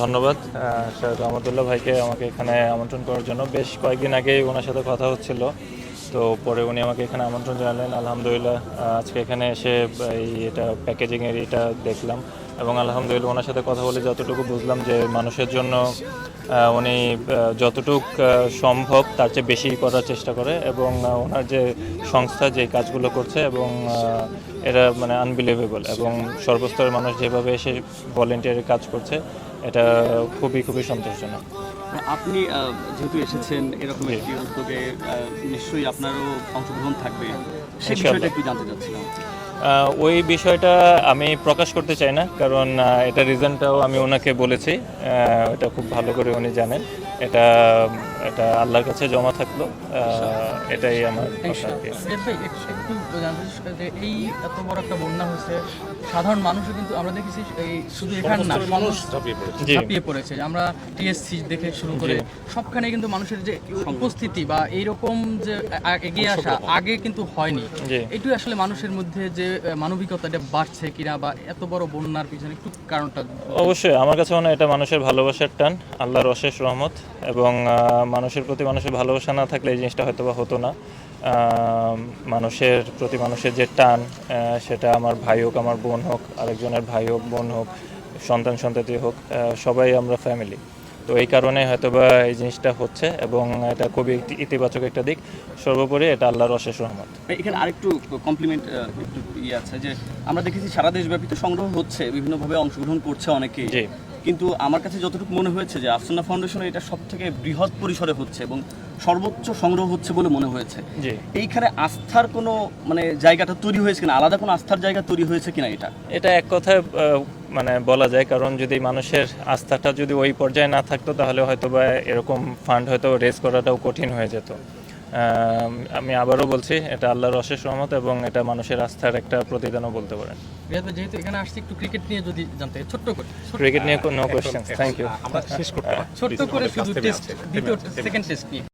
ধন্যবাদ। স্যার রহমতুল্লাহ ভাইকে আমাকে এখানে আমন্ত্রণ করার জন্য। বেশ কয়েকদিন আগেই ওনার সাথে কথা হচ্ছিল, তো পরে উনি আমাকে এখানে আমন্ত্রণ জানালেন। আলহামদুলিল্লাহ আজকে এখানে এসে এই এটা প্যাকেজিংয়ের এটা দেখলাম এবং আলহামদুলিল্লাহ ওনার সাথে কথা বলে যতটুকু বুঝলাম যে মানুষের জন্য উনি যতটুক সম্ভব তার চেয়ে বেশি করার চেষ্টা করে এবং ওনার যে সংস্থা যে কাজগুলো করছে এবং এটা মানে আনবিলিভেবল এবং সর্বস্তরের মানুষ যেভাবে এসে ভলেন্টিয়ারের কাজ করছে এটা খুবই খুবই সন্তোষজনক। আপনি যেহেতু এসেছেন এরকম একটি উদ্যোগে নিশ্চয়ই আপনারও অংশগ্রহণ থাকবে। সেই বিষয়টা একটু জানতে চাচ্ছিলাম। ওই বিষয়টা আমি প্রকাশ করতে চাই না কারণ এটা রিজনটাও আমি ওনাকে বলেছি এটা খুব ভালো করে উনি জানেন। এটা এটা আল্লাহর কাছে জমা থাকল এটাই আমার যে এই এত বড় একটা বন্যা হয়েছে সাধারণ মানুষও কিন্তু আমরা দেখেছি এই শুধু এখানে না মানুষ ঝাঁপিয়ে পড়েছে। আমরা টিএসসি দেখে শুরু করে সবখানে কিন্তু মানুষের যে উপস্থিতি বা এইরকম যে এগিয়ে আসা আগে কিন্তু হয়নি। এটুই আসলে মানুষের মধ্যে যে আহ, মানবিকতাটা বাড়ছে কিনা বা এত বড় বন্যার পিছনে একটু কারণটা অবশ্যই আমার কাছে মনে হয় এটা মানুষের ভালোবাসার টান আল্লাহর অশেষ রহমত। এবং মানুষের প্রতি মানুষের ভালোবাসা না থাকলে এই জিনিসটা হয়তো বা হতো না। মানুষের প্রতি মানুষের যে টান সেটা আমার ভাই হোক আমার বোন হোক আরেকজনের ভাই হোক বোন হোক সন্তান সন্ততি হোক সবাই আমরা ফ্যামিলি তো এই কারণে হয়তোবা এই জিনিসটা হচ্ছে এবং এটা খুবই একটি ইতিবাচক একটা দিক। সর্বোপরি এটা আল্লাহর অশেষ রহমত। এখানে আরেকটু কমপ্লিমেন্ট একটু ইয়ে আছে যে আমরা দেখেছি সারা দেশব্যাপী তো সংগ্রহ হচ্ছে বিভিন্নভাবে অংশগ্রহণ করছে অনেকেই কিন্তু আমার কাছে যতটুকু মনে হয়েছে যে আফসানা ফাউন্ডেশনে এটা সব থেকে বৃহৎ পরিসরে হচ্ছে এবং সর্বোচ্চ সংগ্রহ হচ্ছে বলে মনে হয়েছে। এইখানে আস্থার কোনো মানে জায়গাটা তৈরি হয়েছে কিনা? আলাদা কোনো আস্থার জায়গা তৈরি হয়েছে কিনা এটা? এটা এক কথায় মানে বলা যায়। কারণ যদি মানুষের আস্থাটা যদি ওই পর্যায়ে না থাকতো তাহলে হয়তো বা এরকম ফান্ড হয়তো রেজ করাটাও কঠিন হয়ে যেত। আম, আমি আবারও বলছি এটা আল্লাহর অশেষ রহমত এবং এটা মানুষের আস্থার একটা প্রতিদানও বলতে পারেন। যেহেতু এখানে আসছি একটু ক্রিকেট নিয়ে যদি জানতে ছোট্ট করে ক্রিকেট নিয়ে নো কোয়েশ্চেন থ্যাংক ইউ আমরা শেষ করতে ছোট্ট করে শুধু টেস্ট দ্বিতীয় সেকেন্ড টেস্ট নিয়ে।